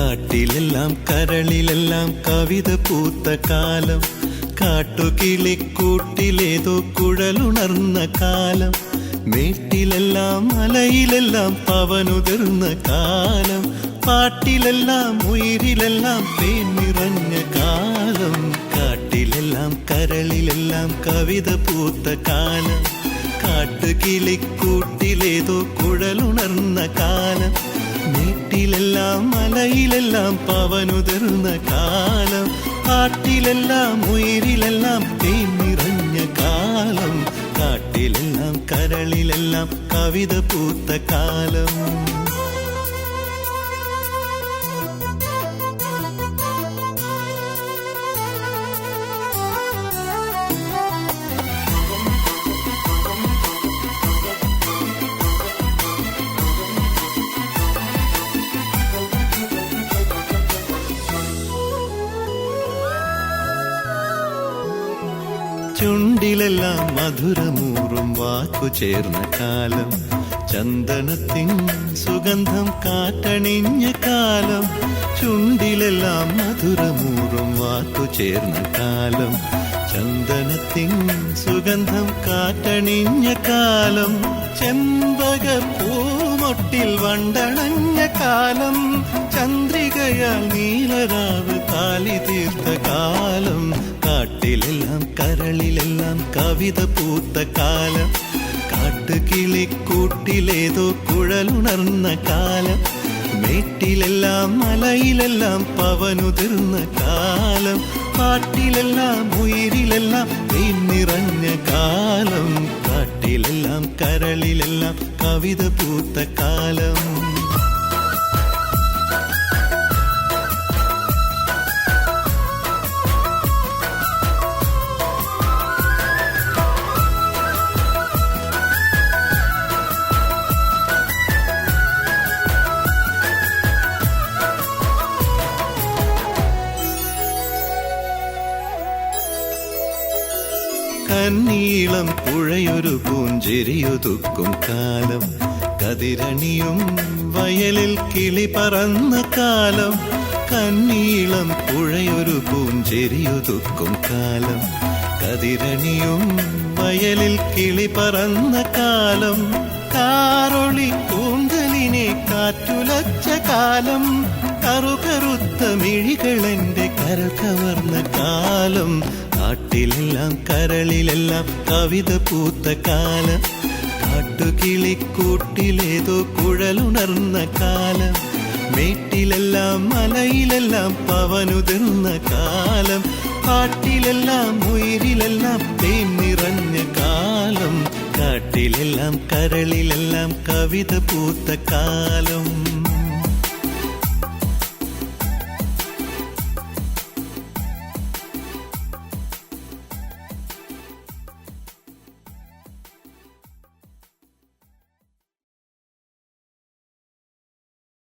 കാട്ടിലെല്ലാം കരളിലെല്ലാം കവിത പൂത്ത കാലം. കാട്ടുകിളിക്കൂട്ടിലേതോ കുഴലുണർന്ന കാലം. മേട്ടിലെല്ലാം മലയിലെല്ലാം പവനുതിർന്ന കാലം. പാട്ടിലെല്ലാം ഉയിരിലെല്ലാം തേൻ നിറഞ്ഞ കാലം. കാട്ടിലെല്ലാം കരളിലെല്ലാം കവിത പൂത്ത കാലം. കാട്ടുകിളിക്കൂട്ടിലേതോ കുഴലുണർന്ന കാലം. വീട്ടിലെല്ലാം മലയിലെല്ലാം പവനുതിർന്ന കാലം. കാട്ടിലെല്ലാം ഉയരിലെല്ലാം തീ നിറഞ്ഞ കാലം. കാട്ടിലെല്ലാം കരളിലെല്ലാം കവിത പൂത്ത കാലം. ചുണ്ടിലെല്ലാം മധുരമൂറും വാക്കു ചേർന്ന കാലം. ചന്ദനത്തിൻ സുഗന്ധം കാറ്റണിഞ്ഞ കാലം. ചുണ്ടിലെല്ലാം മധുരമൂറും വാക്കു ചേർന്ന കാലം. ചന്ദനത്തിൻ സുഗന്ധം കാറ്റണിഞ്ഞ കാലം. ചെമ്പക പൂമൊട്ടിൽ വണ്ടണഞ്ഞ കാലം. ചന്ദ്രികയാൽ നീലരാവ് കാലി തീർത്ത കാലം. കവിത പൂത്ത കാലം. കാട്ടുകിളിക്കൂട്ടിലേതോ കുഴലുണർന്ന കാലം. മേട്ടിലെല്ലാം മലയിലെല്ലാം പവനുതിർന്ന കാലം. പാട്ടിലെല്ലാം ഉയിരിലെല്ലാം നിറഞ്ഞ കാലം. കാട്ടിലെല്ലാം കരളിലെല്ലാം കവിത പൂത്ത കാലം. കന്നീളം പുഴയൊരു പൂഞ്ചിരിയുതുക്കും കാലം. കതിരണിയും വയലിൽ കിളി പറന്ന കാലം. കന്നീളം പുഴയൊരു പൂഞ്ചെരിയൊതുക്കും കാലം. കതിരണിയും വയലിൽ കിളി പറന്ന കാലം. കാറൊളി കൂന്തലിനെ കാറ്റുലച്ച കാലം. കറുകറുത്ത മിഴികളെന്റെ കരൾ കവർന്ന കാലം. കാട്ടിലെല്ലാം കരളിലെല്ലാം കവിത പൂത്ത കാലം. കാട്ടുകിളിക്കൂട്ടിലേതോ കുഴലുണർന്ന കാലം. മേട്ടിലെല്ലാം മലയിലെല്ലാം പവനുതിർന്ന കാലം. കാട്ടിലെല്ലാം ഉയിരിലെല്ലാം തേൻ നിറഞ്ഞ കാലം. കാട്ടിലെല്ലാം കരളിലെല്ലാം കവിത പൂത്ത കാലം.